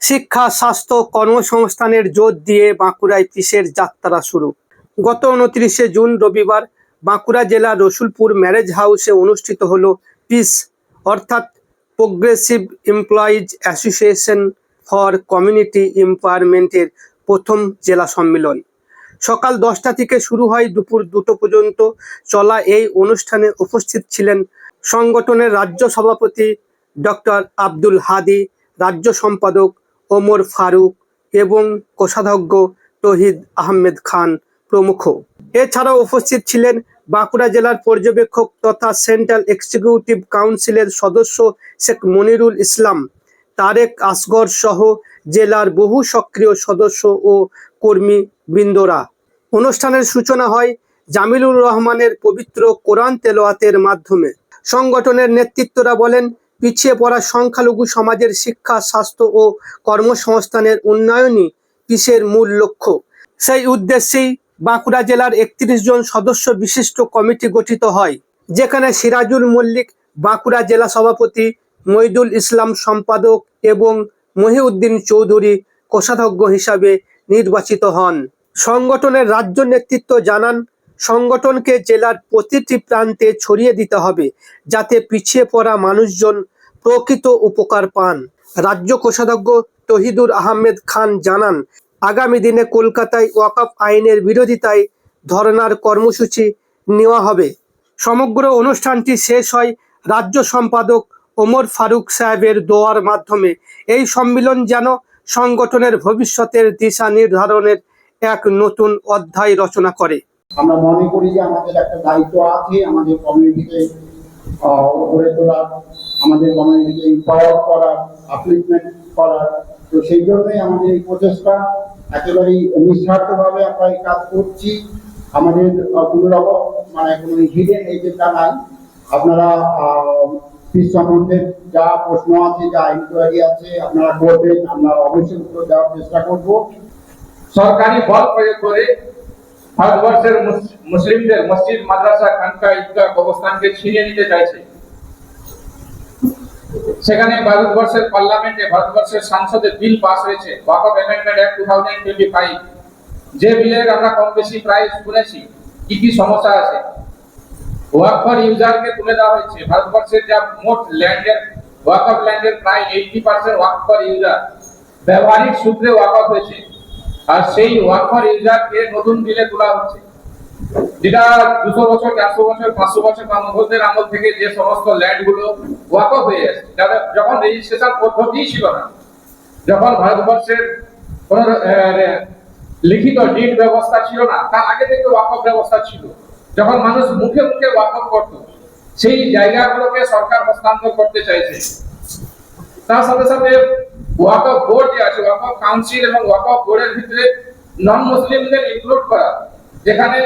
শিক্ষা, স্বাস্থ্য কর্মসংস্থানের জোর দিয়ে বাঁকুড়ায় পিসের যাত্রা শুরু। গত উনত্রিশে জুন রবিবার বাঁকুড়া জেলার রসুলপুর ম্যারেজ হাউসে অনুষ্ঠিত হল পিস অর্থাৎ progressive employees association for community এম্পাওয়ারমেন্টের প্রথম জেলা সম্মেলন। সকাল দশটা থেকে শুরু হয় দুপুর দুটো পর্যন্ত চলা এই অনুষ্ঠানে উপস্থিত ছিলেন সংগঠনের রাজ্য সভাপতি ডক্টর আব্দুল হাদি, রাজ্য সম্পাদক ওমর ফারুক এবং কোষাধ্যক্ষ তহিদ আহমেদ খান প্রমুখ। এছাড়াও উপস্থিত ছিলেন বাঁকুড়া জেলার পর্যবেক্ষক তথা সেন্ট্রাল এক্সিকিউটিভ কাউন্সিলের সদস্য শেখ মনিরুল ইসলাম, তারেক আসগর সহ জেলার বহু সক্রিয় সদস্য ও কর্মী বৃন্দরা অনুষ্ঠানের সূচনা হয় জামিলুর রহমানের পবিত্র কোরআন তেলোয়াতের মাধ্যমে। সংগঠনের নেতৃত্বরা বলেন পিছিয়ে পড়া সংখ্যালঘু সমাজের শিক্ষা, স্বাস্থ্য ও কর্মসংস্থানের উন্নয়নই পিসের মূল লক্ষ্য? সেই উদ্দেশ্যেই বাঁকুড়া জেলার একত্রিশ জন সদস্য বিশিষ্ট কমিটি গঠিত হয়, যেখানে সিরাজুল মল্লিক, বাঁকুড়া জেলা সভাপতি মইদুল ইসলাম সম্পাদক এবং মহিউদ্দিন চৌধুরী কোষাধ্যক্ষ হিসাবে নির্বাচিত হন। সংগঠনের রাজ্য নেতৃত্ব জানান সংগঠনকে জেলার প্রতিটি প্রান্তে ছড়িয়ে দিতে হবে যাতে পিছিয়ে পড়া মানুষজন প্রকৃত উপকার পান। রাজ্য কোষাধ্যক্ষ তহিদুর আহমেদ খান জানান, আগামী দিনে কলকাতায় ওয়াকফ আইনের বিরোধিতায় ধরনার কর্মসূচি নেওয়া হবে। সমগ্র অনুষ্ঠানটি শেষ হয় রাজ্য সম্পাদক ওমর ফারুক সাহেবের দোয়ার মাধ্যমে। এই সম্মিলন যেন সংগঠনের ভবিষ্যতের দিশা নির্ধারণের এক নতুন অধ্যায় রচনা করে। আমরা মনে করি যে আমাদের একটা দায়িত্ব আছে, আমাদের কমিউনিটিকে গড়ে তোলার, আমাদের কমিউনিটিকে ইম্পাওয়ার করার আপলিটমেন্ট করার। তো সেই জন্যই আমাদের এই প্রচেষ্টা একেবারেই নিঃস্বার্থভাবে আমরা এই কাজ করছি। আমাদের কোনো রকম মানে কোনো হিডেন এজেন্ডা নাই। আপনারা ফিস সম্বন্ধে যা প্রশ্ন আছে, যা ইনকোয়ারি আছে, আপনারা করবেন। আমরা অবশ্যই উত্তর দেওয়ার চেষ্টা করব। সরকারি বল প্রয়োগ করে ভারতবর্ষের মুসলিমদের মসজিদ, মাদ্রাসা, খানকা, ঈদগাহ অবস্থানকে ছিনিয়ে নিতে চাইছে। সেখানে ভারতবর্ষের পার্লামেন্টে ভারতবর্ষের সংসদে বিল পাস হয়েছে। Waqf amendment act two thousand twenty five. যে বিলের আমরা কম বেশি প্রায় শুনেছি, কি কি সমস্যা আছে? ওয়াকফ ইউজারকে তুলে দেওয়া হয়েছে। ভারতবর্ষের যা মোট ল্যান্ডের ওয়াকফ ল্যান্ডের প্রায় এইটি পার্সেন্ট ওয়াকফ ইউজার। ব্যবহারিক সূত্রে ওয়াকফ হয়েছে। আর সেই ওয়াকফ ইউজারকে নতুন বিলে তোলা হচ্ছে। যেটা দুশো বছর, চারশো বছর, পাঁচশো বছর বা মুঘলদের আমল থেকে যে সমস্ত ল্যান্ডগুলো ওয়াকফ হয়ে যাদের যখন রেজিস্ট্রেশন পদ্ধতি ছিল না, যখন ভারতবর্ষের কোন লিখিত ডিড ব্যবস্থা ছিল না তার আগে থেকে ওয়াকফ ব্যবস্থা ছিল। যখন মানুষ মুখে মুখে ওয়াকফ করত, সেই জায়গাগুলোকে সরকার হস্তান্তর করতে চাইছে। তার সাথে সাথে ওয়াকফ বোর্ড যে আছে ওয়াকফ কাউন্সিল এবং ওয়াকফ বোর্ডের ভিতরে নন মুসলিমদের ইনক্লুড করা। যেখানে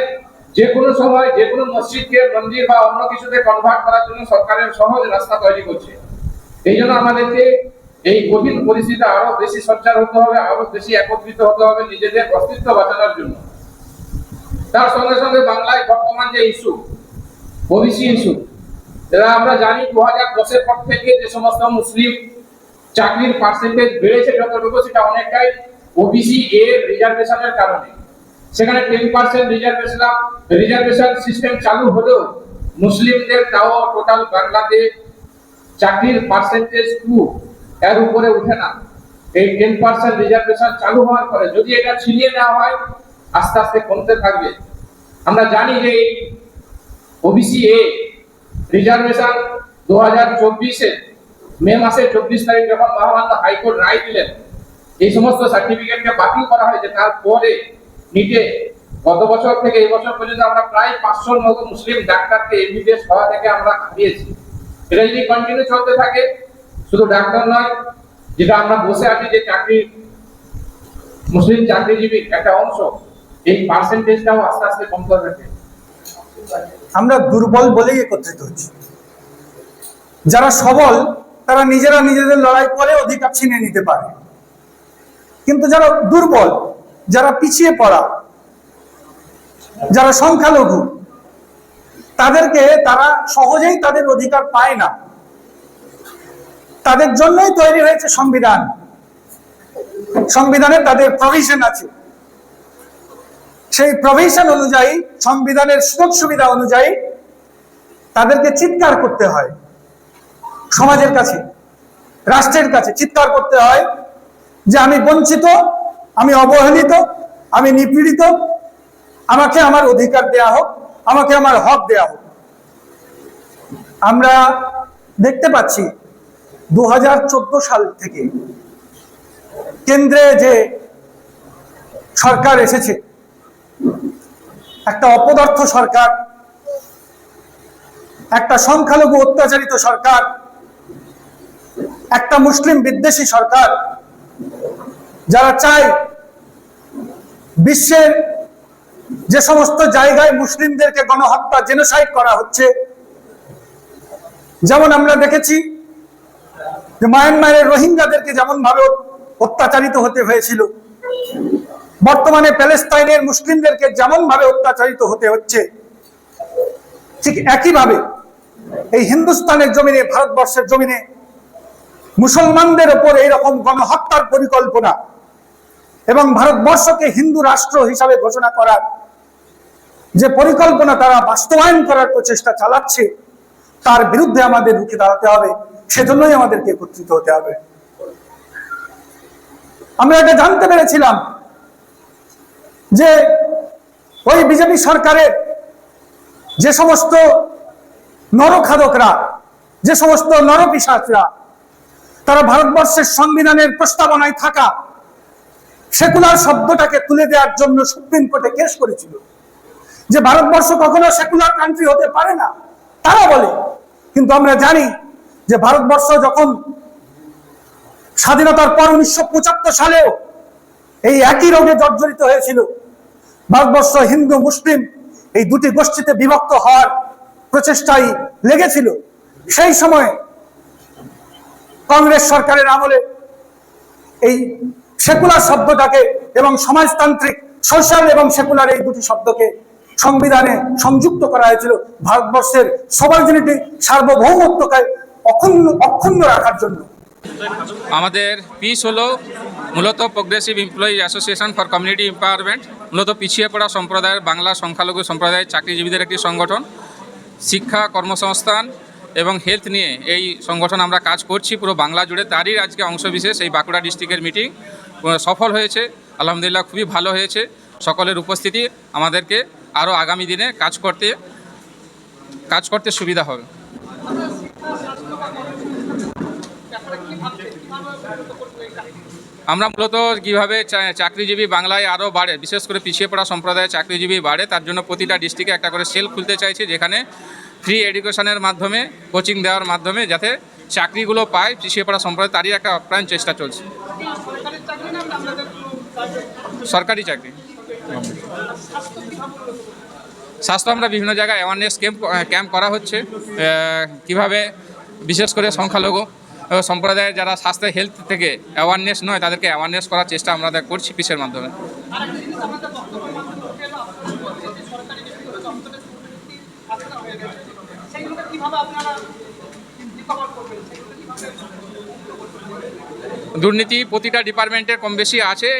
যে কোনো সময় যে কোনো মসজিদকে মন্দির বা অন্য কিছুতে কনভার্ট করার জন্য সরকারের সহজ রাস্তা তৈরি করছে। এই জন্য আমাদেরকে এই কঠিন পরিস্থিতিতে আরও বেশি সজ্জার হতে হবে, আরও বেশি একত্রিত হতে হবে নিজেদের অস্তিত্ব বাঁচানোর জন্য। তার সঙ্গে সঙ্গে বাংলায় বর্তমান যে ইস্যু, ওবিসি ইস্যু যেটা আমরা জানি দু হাজার দশের পর থেকে যে সমস্ত মুসলিম চাকরির পার্সেন্টেজ বেড়েছে যতটুকু সেটা অনেকটাই ওবিসি এ রিজার্ভেশনের কারণে। সেখানে ten percent reservation reservation system চালু হলেও মুসলিমদের তাও টোটাল বাংলাতে চাকরির পার্সেন্টেজ টু এর উপরে উঠে না। এই টেন পার্সেন্ট রিজার্ভেশন চালু হওয়ার পরে যদি এটা ছিনিয়ে নেওয়া হয়, আস্তে আস্তে কমতে থাকবে। আমরা জানি যে এই ওবিসি এ রিজার্ভেশন দু হাজার চব্বিশে মে মাসের চব্বিশ তারিখ যখন মহামান্য হাইকোর্ট রায় দিলেন, এই সমস্ত সার্টিফিকেটকে বাতিল করা হয়েছে। তারপরে নিটে গত বছর থেকে এই বছর পর্যন্ত আমরা প্রায় পাঁচশোর মতো মুসলিম ডাক্তারকে এমবিবিএস হওয়া থেকে আমরা হারিয়েছি। এটা যদি কন্টিনিউ চলতে থাকে, শুধু ডাক্তার নয়, যেটা আমরা বসে আছি যে চাকরি, মুসলিম চাকরিজীবীর একটা অংশ, এই পার্সেন্টেজটাও আস্তে আস্তে কমতে থাকে আমরা দুর্বল বলেই একত্রিত হচ্ছি। যারা সবল তারা নিজেরা নিজেদের লড়াই করে অধিকার ছিনে নিতে পারে। কিন্তু যারা দুর্বল, যারা পিছিয়ে পড়া, যারা সংখ্যালঘু, তাদেরকে তারা সহজেই তাদের অধিকার পায় না। তাদের জন্যই তৈরি হয়েছে সংবিধান। সংবিধানে তাদের প্রভিশন আছে। সেই প্রভিশন অনুযায়ী, সংবিধানের সুযোগ সুবিধা অনুযায়ী তাদেরকে চিৎকার করতে হয়। সমাজের কাছে, রাষ্ট্রের কাছে চিৎকার করতে হয় যে আমি বঞ্চিত, আমি অবহেলিত, আমি নিপীড়িত, আমাকে আমার অধিকার দেয়া হোক, আমাকে আমার হক দেয়া হোক। আমরা দেখতে পাচ্ছি দু হাজার চোদ্দ সাল থেকে কেন্দ্রে যে সরকার এসেছে, একটা অপদার্থ সরকার, একটা সংখ্যালঘু অত্যাচারিত সরকার একটা মুসলিম বিদ্বেষী সরকার যারা চায় বিশ্বের যে সমস্ত জায়গায় মুসলিমদেরকে গণহত্যা জেনোসাইড করা হচ্ছে। যেমন আমরা দেখেছি যে মায়ানমারের রোহিঙ্গাদেরকে যেমন ভাবে অত্যাচারিত হতে হয়েছিল, বর্তমানে প্যালেস্তাইনের মুসলিমদেরকে যেমন ভাবে অত্যাচারিত হতে হচ্ছে, ঠিক একইভাবে এই হিন্দুস্তানের জমিনে, ভারতবর্ষের জমিনে মুসলমানদের ওপর এইরকম গণহত্যার পরিকল্পনা এবং ভারতবর্ষকে হিন্দু রাষ্ট্র হিসাবে ঘোষণা করার যে পরিকল্পনা তারা বাস্তবায়ন করার প্রচেষ্টা চালাচ্ছে, তার বিরুদ্ধে আমাদের রুখে দাঁড়াতে হবে, সেজন্যই আমাদেরকে একত্রিত হতে হবে। আমরা এটা জানতে পেরেছিলাম যে ওই বিজেপি সরকারের যে সমস্ত নরখাদকরা, যে সমস্ত নরপিসাচরা তারা ভারতবর্ষের সংবিধানের প্রস্তাবনায় থাকা সেকুলার শব্দটাকে তুলে দেওয়ার জন্য সুপ্রিম কোর্টে কেস করেছিল। যে ভারতবর্ষ কখনো সেকুলার কান্ট্রি হতে পারে না, তারা বলে। কিন্তু আমরা জানি যে ভারতবর্ষ যখন স্বাধীনতার পর উনিশশো পঁচাত্তর সালেও এই একই রোগে জর্জরিত হয়েছিল। ভারতবর্ষ হিন্দু, মুসলিম এই দুটি গোষ্ঠীতে বিভক্ত হওয়ার প্রচেষ্টায় লেগেছিল। সেই সময় কংগ্রেস সরকারের আমলে এই সেকুলার শব্দটাকে এবং সমাজতান্ত্রিক, সোশ্যাল এবং সেকুলার এই দুটি শব্দকে সংবিধানে সংযুক্ত করা হয়েছিল ভারতবর্ষের সবার্জিনিটি সার্বভৌমত্বকে অক্ষুণ্ণ অক্ষুণ্ণ রাখার জন্য। আমাদের পিস হলো মূলত progressive employee association for community empowerment মূলত পিছিয়ে পড়া সম্প্রদায়ের বাংলা সংখ্যালঘু সম্প্রদায়ের চাকরিজীবীদের একটি সংগঠন, শিক্ষা কর্মসংস্থান এবং হেলথ নিয়ে এই সংগঠন আমরা কাজ করছি, পুরো বাংলা জুড়ে তারই আজকে অংশবিশেষ এই বাঁকুড়া ডিস্ট্রিক্টের মিটিং সফল হয়েছে, আলহামদুলিল্লাহ খুবই ভালো হয়েছে। সকলের উপস্থিতি আমাদেরকে আরও আগামী দিনে কাজ করতে কাজ করতে সুবিধা হবে। আমরা মূলত কীভাবে চাকরিজীবী বাংলায় আরও বাড়ে, বিশেষ করে পিছিয়ে পড়া সম্প্রদায়ের চাকরিজীবী বাড়ে, তার জন্য প্রতিটা ডিস্ট্রিক্টে একটা করে সেল খুলতে চাইছি, যেখানে ফ্রি এডুকেশনের মাধ্যমে কোচিং দেওয়ার মাধ্যমে যাতে চাকরিগুলো পায় পিছিয়ে পড়া সম্প্রদায়, তারই একটা আপ্রাণ চেষ্টা চলছে। সরকারি চাকরি। স্বাস্থ্য আমরা বিভিন্ন জায়গায় অ্যাওয়ারনেস ক্যাম্প ক্যাম্প করা হচ্ছে। কীভাবে, বিশেষ করে সংখ্যালঘু সম্প্রদায়ের যারা স্বাস্থ্য হেলথ থেকে অ্যাওয়ারনেস নয়, তাদেরকে অ্যাওয়ারনেস করার চেষ্টা আমরা করছি পিসের মাধ্যমে। দুর্নীতি প্রতিটা ডিপার্টমেন্টের কম বেশি আছে।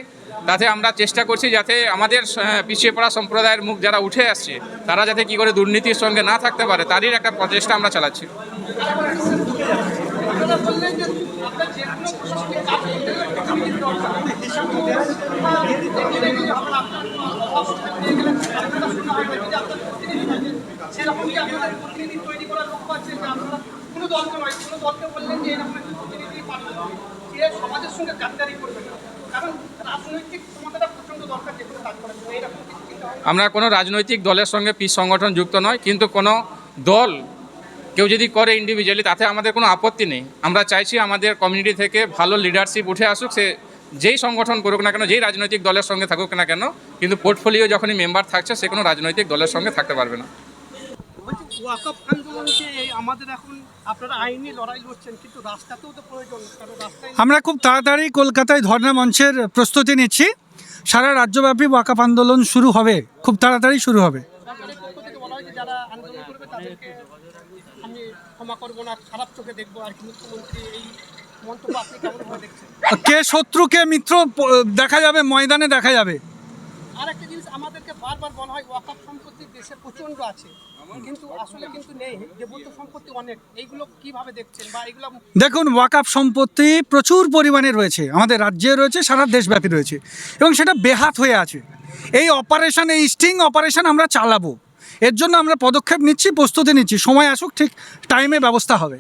তাতে আমরা চেষ্টা করছি যাতে আমাদের পিছিয়ে পড়া সম্প্রদায়ের মুখ যারা উঠে আসছে তারা যাতে কি করে দুর্নীতির সঙ্গে না থাকতে পারে তারই একটা প্রচেষ্টা আমরা চালাচ্ছি। আপনারা প্রতিনিধি তৈরি করার লক্ষ্য আছে যে আপনারা কোনো দলকে নয়, কোনো দলকে বললেন যে এরকম প্রতিনিধি সমাজের সঙ্গে করবে না। আমরা কোনো রাজনৈতিক দলের সঙ্গে পিস সংগঠন যুক্ত নয়, কিন্তু কোনো দল কেউ যদি করে ইন্ডিভিজুয়ালি তাতে আমাদের কোনো আপত্তি নেই। আমরা চাইছি আমাদের কমিউনিটি থেকে ভালো লিডারশিপ উঠে আসুক, সে যেই সংগঠন করুক না কেন, যেই রাজনৈতিক দলের সঙ্গে থাকুক না কেন, কিন্তু পোর্টফোলিও যখনই মেম্বার থাকছে, সে কোনো রাজনৈতিক দলের সঙ্গে থাকতে পারবে না। বলছি ওয়াকআপ আন্দোলনকে আমাদের এখন আপনারা আইনি লড়াই লড়ছেন কিন্তু রাস্তাতেও তো প্রয়োজন কারণ রাস্তায় আমরা খুব তাড়াতাড়ি কলকাতায় ধর্ণা মঞ্চের প্রস্তুতি নিচ্ছি। সারা রাজ্যব্যাপী ওয়াকাপ আন্দোলন শুরু হবে খুব তাড়াতাড়ি শুরু হবে। সরকারের পক্ষ থেকে বলা যে যারা আন্দোলন করবে তাদেরকে আমি ক্ষমা করব না খারাপ চোখে দেখব আর কি মুখ্যমন্ত্রী এই শত্রু কে মিত্র দেখা যাবে ময়দানে দেখা যাবে। আর একটা জিনিস আমাদেরকে বারবার বলা হয় সম্পত্তি দেশে প্রচণ্ড আছে। কিন্তু আসলে কিন্তু নেই। দেবত্ব সম্পত্তি অনেক। এইগুলো কীভাবে দেখছেন বা এগুলো দেখুন ওয়াকাপ সম্পত্তি প্রচুর পরিমাণে রয়েছে। আমাদের রাজ্যে রয়েছে, সারা দেশব্যাপী রয়েছে। এবং সেটা বেহাত হয়ে আছে। এই অপারেশন এই স্টিং অপারেশন আমরা চালাবো। এর জন্য আমরা পদক্ষেপ নিচ্ছি, প্রস্তুতি নিচ্ছি। সময় আসুক, ঠিক টাইমে ব্যবস্থা হবে।